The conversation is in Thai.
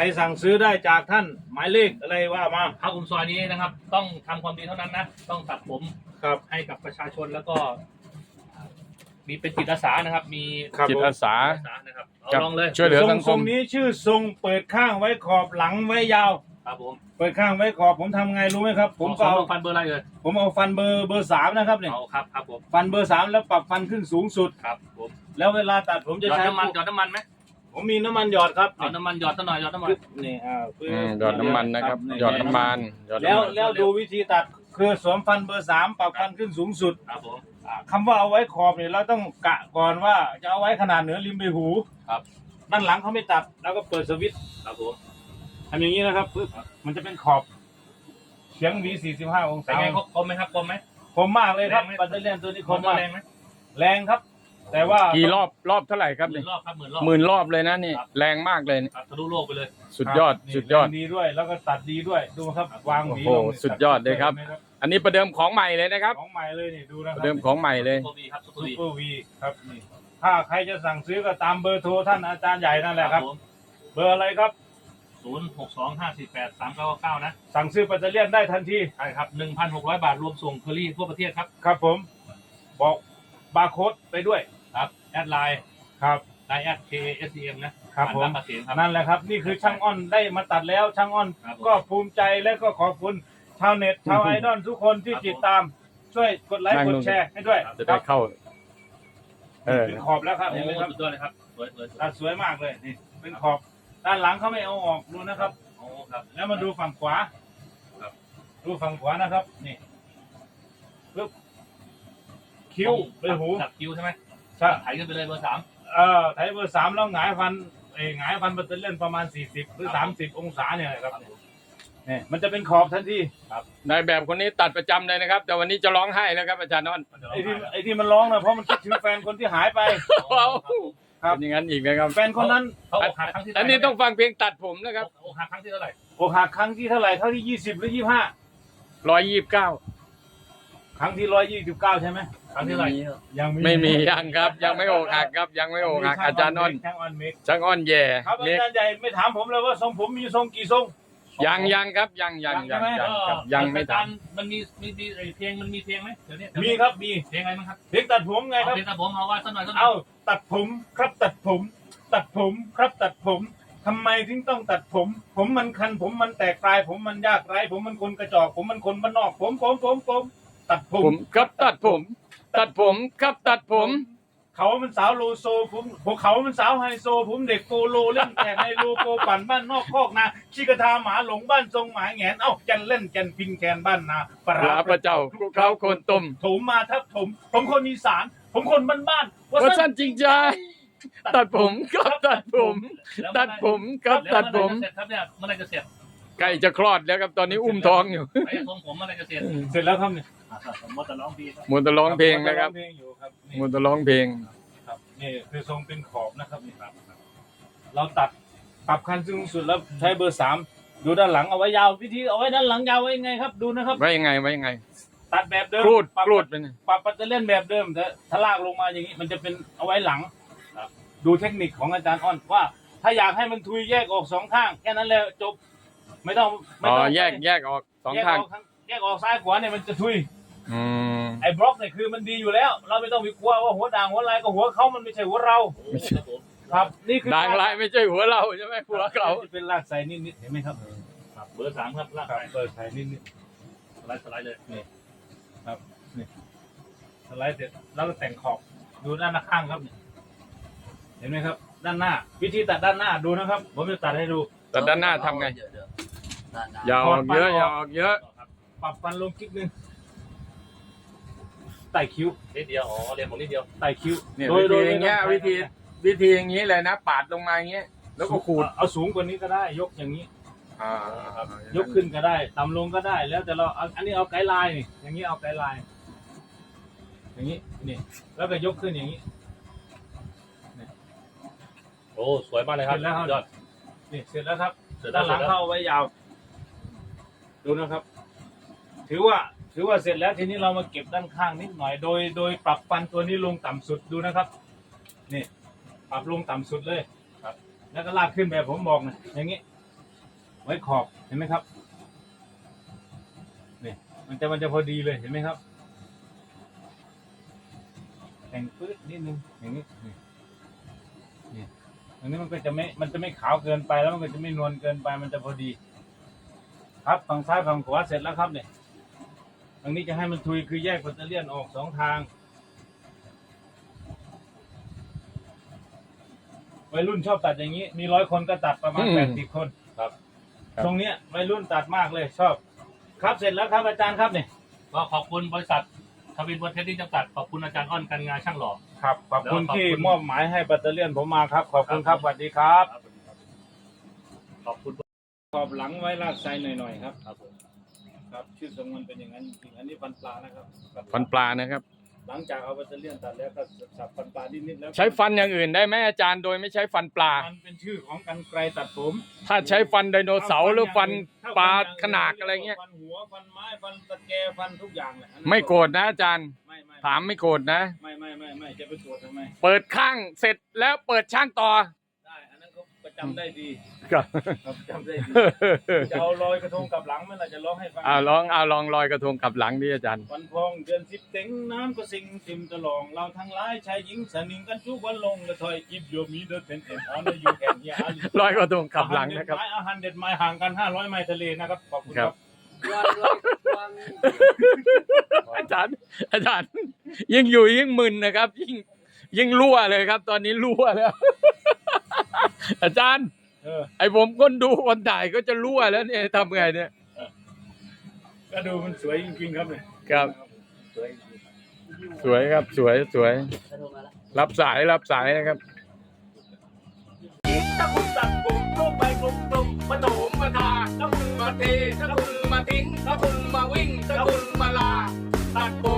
รสั่งซื้อได้จากท่านหมายเลขอะไรว่ามาเข้ากลุ่มซอยนี้นะครับ ต้องทำความดีเท่านั้นนะ ต้องตัดผมครับ ให้กับประชาชนแล้วก็ มีเป็นจิตอาสานะครับ มีครับ จิตผมอาสาจิตอาสานะครับเอาครับลองเลยช่วยเหลือทรงสังคทรม งนี้ชื่อทรงเปิดข้างไว้ขอบหลังไว้ยาว ครับผมเปิดข้างไว้ขอบผมทำไงรู้ไหมครับผมขก็อเอาลงฟันเบอร์อะไรเอ่ยผมเอาฟันเบอร์เบอร์สามนะครับเนี่ยเอาครับครับผมฟันเบอร์สามแล้วปรับฟันขึ้นสูงสุด ครับผมแล้วเวลาตัดผมหจะยอดใช้น้ำมันหยอดน้ำมันไหม ผมมีน้ำมันหยอดครับเอาน้ำมันหยอดซะหน่อยหยอดน้ำมันปึ๊บนี่อ่าปึ๊บอืมหยอดน้ำมันนะครับนี่หยอดน้ำมันหยอดแล้วน้ำมัน แล้วดูวิธีตัดคือสวมฟันเบอร์สามปรับฟันขึ้นสูงสุดครับผม อ่าคำว่าเอาไว้ขอบเนี่ยเราต้องกะก่อนว่าจะเอาไว้ขนาดเหนือริมใบหูครับ ด้านหลังเขาไม่ตัดแล้วก็เปิดสวิตช์ครับผม ทำอย่างนี้นะครับปึ๊บมันจะเป็นขอบเฉียงหวี45องเป็นศาไงคมไหมครับคมไหมคมมากเลยครับแรงไหม ปัตเตอร์เลียนตัวนี้คคมมมากแรงไหมแรงครับ แต่ว่ากี่รอบรอบเท่าไหร่ครับหมื่นี่นรอบครับหมื่นรอบ หมื่นรอบเลยนะนี่ ครับ แรงมากเลยนี่ครับทะลุโลกไปเลย สุดยอดนี่สุดยอดแรงดีด้วยแล้วก็ตัดดีด้วยดูครับวางหวีโอ้ลโหงสุดยอดเลยครับ ห็นไหมอันนี้ประเดิมของใหม่เลยนะครับ ของใหม่เลยนี่ดูนะคปรับระเดิมของใหม่เลยซุปเปอร์วีครับซุปเปอซูร์วีเปอร์วีครับนี่ถ้าใครจะสั่งซื้อก็ตามเบอร์โทรท่านอาจารย์ใหญ่นั่นแหละครับผมเบอร์อะไรครับ ศูนย์หกสองห้าสี่แปดสามเก้าเก้านะสั่งซื้อปัตเตอร์เลียนได้ทันทีใช่ครับหนึ่งพันหกร้อยบาทรวมส่งเคอรี่ทั่วประเทศครับ ครับผม บอกบาร์โค้ดไปด้วย ครับแอดไลน์ครับ ไลน์แอด K A S E M นะครับผมอันดับเกษมครับ นั่นแหละครับ นี่คือช่างอ้อนได้มาตัดแล้วช่างอ้อน ครับผมก็ภูมิใจและก็ขอบคุณชาวเน็ตชาวไอดอลทุกคนที่ครับผม ติดตามช่วยกดไลค์นั่งกลดงแชร์ให้ด้วยจะได้เข้า เออ เป็นขอบแล้วครับโอ้เห็นไหมครับสุดยอดเลยครับสวยสวยสวยตัดสวยมากเลยนี่เป็นขอบด้านหลังเขาไม่เอาออกดูนะครับ โอ้ครับ แล้วมาดูฝั่งขวาครับ ดูฝั่งขวานะครับ นี่ปึ๊บคิ้วใบหู ตัดคิ้วใช่ไหม ใช่ไถขึ้นไปเลยเบอร์สามเอ่อไทยเบอร์สามแล้วหงายฟันเอ้ยหงายฟันบัตเตอร์เล่นประมาณ40หรือ30องศาเนี่ยนะครับเนี่ยมันจะเป็นขอบทันทีนายแบบคนนี้ตัดประจำเลยนะครับ แต่วันนี้จะร้องไห้แล้วครับอาจารย์นอนไอ้ที่ไอ้ที่มันร้องนะเพราะมันคิดถึงแฟนคนที่หายไปว้าวครับ เป็นอย่างนั้นอีกนะครับแฟนคนนั้นเขาอกหักครั้งที่อันนี้ต้องฟังเพลงตัดผมนะครับอกหักครั้งที่เท่าไหร่อกหักครั้งที่เท่าไหร่เท่าที่20หรือร้อยยี่สิบเก้า25ครั้งที่129ใช่ไหมค รั้งที่เท่าไหร่ยังไม่มียังครับ ยังไม่อกหักครับ ยังไม่อกหักอาจารย์นอนช่างออนเมกช่างอ้อนแย่ครับอาเล็กจารย์ใหญ่ไม่ถามผมเลยว่าทรงผมมีทรงกี่ทรง ยังยังครับยังยังยัยังงใช่ไหมยังครับยังไม่อาทจารย์มันมีมีมีไอ้เพลงมันมีเพลงไหมเดี๋ยวนี้มีครับมีเพลงอะไรมั้งครับเพลงตัดผมไงครับเอาเพลงครับผมเอาว่าสักหน่อยสักหน่อยเอาตัดผมครับตัดผม ตัดผมครับตัดผมทำไมถึงต้องตัดผม ผมมันคันผมมันแตกปลาย ผมมันยากไร้ผมมันคนกระจอก ผมมันคนบ้านนอก ผมผมผมผม ตัดผำผมม ครับตัดผม ตัดผมครับตัดผม เขามันสาวโลโซผมผมเขามันสาวไฮโซ ผมเด็กโกโลเล่นแต่ไฮโลโกปั่นบ้านนอกคอกนาชิกระทาหมาหลงบ้านทรงหมาแหงนเอ้าแกนเล่นแกนพินแกนบ้านนาปพระพระเจ้าคลุกเขาโคนต้มถมมาทับถม ผมคนอีสาน ผมคนบ้านบ้านๆว่าสั้นจริงใจ ตัดผมครับตัดผมแล้วตัดผมครับแล้วตัดผมเมื่อไหร่จะเสร็จครับเนี่ยเมื่อไหรจะเสร็จ ใกล้จะคลอดแล้วครับตอนนี้อุ้มท้องอยู่ไอ้ทรงผมเมื่อไหรจะเสร็จเสร็จแล้วครับเนี่ยผมว่าจะร้องดีครับมัวแต่ร้องเพลงนะครับร้องเพลงอยู่ครับนี่มัวแต่ร้องเพลง ครับนี่คือทรงเป็นขอบนะครับนี่ครับ เราตัดปรับคันสูงสุดแล้วใช้เบอร์สามดูด้านหลังเอาไว้ยาววิธีเอาไว้ด้านหลังยาวไว้ยังไงครับดูนะครับ ไว้ยังไงไว้ยังไงตัดแบบเดิมกรูดปรับกรูดเป็นปรับปัตเตอร์เล่นแบบเดิมแต่ถ้าลากลงมาอย่างนี้มันจะเป็นเอาไว้หลังดูเทคนิคของอาจารย์อ้อนว่า ถ้าอยากให้มันทุยแยกออกสองข้างแค่นั้นแหละจบ ไม่ต้องไม่อ๋อต้องแยกแยกออกสองข้างแยกออกแยกออกซ้ายขวาเนี่ยมันจะทุยอืม ไอ้บล็อกเนี่ยคือมันดีอยู่แล้ว เราไม่ต้องไปกลัวว่าหัวด่างหัวลายก็หัวเขามันไม่ใช่หัวเราไม่ใช่ผมครับ นี่คือด่างลายไม่ใช่หัวเราใช่ไหมหัวเขา จะเป็นลากใส่นิดๆเห็นไหมครับครับเบอร์สามครับลากครับไปเปิดใส่นิดสไลด์สไลด์เลยๆสไลด์เสร็จแล้วก็แต่งขอบดูด้านข้างครับเนี่ยเห็นไหมครับ ด้านหน้า วิธีตัดด้านหน้าดูนะครับ ผมจะตัดให้ดู แต่ด้านหน้าทำไง เดี๋ยว อยาวออกเยอะอยาวออกเยอะครับปรับฟันลงคลิกนึงไต่คิ้วนิดเดียวอ๋อเรียนผมนิดเดียวไต่คิ้วเนี่ยโดวิโดธีอย่างเงี้ยไม่วิต้ธีใช้วิธีอย่างนี้เลยนะปาดลงมาอย่างเงี้ยแล้วก็ขูดเอาสูงกว่านี้ก็ได้ ยกอย่างนี้อ่าครับยกขึ้นก็ได้ต่ำลงก็ได้ แล้วแต่เราเอาอันนี้เอาไกด์ไลน์นี่อย่างนี้เอาไกด์ไลน์อย่างนี้นี่แล้วก็ยกขึ้นอย่างนี้โอ้สวยมากเลยครับเสร็จแล้วครับยอดนี่เสร็จแล้วครับเสร็จแล้ด้าวนหลังเข้าเอาไว้ยาว ดูนะครับ ถือว่าถือว่าเสร็จแล้วทีนี้เรามาเก็บด้านข้างนิดหน่อย โดยโดยปรับฟันตัวนี้ลงต่ำสุดดูนะครับ นี่ ปรับลงต่ำสุดเลยครับ แล้วก็ลากขึ้นแบบผมบอกนะอย่างนี้ ไว้ขอบเห็นไหมครับนี่มันจะมันจะพอดีเลยเห็นไหมครับ แต่งปื๊ดนิดนึงอย่างนี้นี่นี่อันนี้มันก็จะไม่มันจะไม่ขาวเกินไปแล้วมันก็จะไม่นวลเกินไปมันจะพอดี ครับฝั่งซ้ายฝั่งขวาเสร็จแล้วครับเนี่ยตรงนี้จะให้มันทุยคือแยกแบตเตอรี่ยนออกสองทางวัยรุ่นชอบตัดอย่างนี้ มีร้อยคนก็ตัดประมาณอืม แปดสิบคนครับครับตรงเนี้ยวัยรุ่นตัดมากเลยชอบ ครับเสร็จแล้วครับอาจารย์ครับเนี่ยก็ขอบคุณบริษัททวินบนเทคนิคจำกัดขอบคุณอาจารย์อ้อนกันงานช่างหล่อ ครับขอบคุณแล้วขอบคุณ ที่มอบหมายให้แบตเตอรี่ยนผมมาครับ ขอบคุณครับสวัสดีครับ ขอบคุณ ขอบหลังไว้ลากไซหน่อยๆครับครับผมครับชื่อสงวนเป็นอย่างนั้นจริงๆอันนี้ฟันปลานะครับฟันปลานะครับ หลังจากเอาแบตเตอรี่ยนตัดแล้วก็สับฟันปลานิดๆแล้วใช้ฟันอย่างอื่นได้ไหมอาจารย์โดยไม่ใช้ฟันปลามันเป็นชื่อของกันไกรตัดผม ถ้าใช้ฟันไดโนเสาร์หรือฟันปลาขนาดอะไรเงี้ยฟันหัวฟันไม้ฟันตะแกฟันทุกอย่างเลยอันนั้นไม่โกรธนะอาจารย์ไม่ไม่ถามไม่โกรธนะ ไม่ไม่ไม่ไม่จะไปโกรธทำไมเปิดข้างเสร็จแล้วเปิดช่างต่อได้อั จำได้ดีครับครับจำได้ดีจะเอาลอยกระทงกลับหลังเมื่อไหร่จะร้องให้ฟังอ่าลองเอาลองลอยกระทงกลับหลังดิอาจารย์วันพองเดือนสิบเต็งน้ำก็สิงติมตะลองเราทั้งหลายชายหญิงสนิงกันทุกวันลงและถอยกิบโยมีเดินเป็นเต็มออนอยู่แข่งเฮียอาลีลอยกระทงกลับหลังนะครับอาหารเด็ดไม้ห่างกันห้าร้อยไมล์ทะเลนะครับขอบคุณคครัรับบอาจารย์อาจารย์ยิ่งอยู่ยิ่งมึนนะครับ ยิ่งยิ่งรั่วเลยครับ ตอนนี้รั่วแล้ว อาจารย์ไอผมคนดูคนถ่ายก็จะรั่วแล้วเนี่ยทำไงเนี่ยก็ดูมันสวยจริงๆครับเนี่ยครับ สวยสวยครับสวยสวย รับสายรับสายนะครับตัคุณมาทิ้งถ้คุณมาวิ่งถ้คุณมาลาตัดผม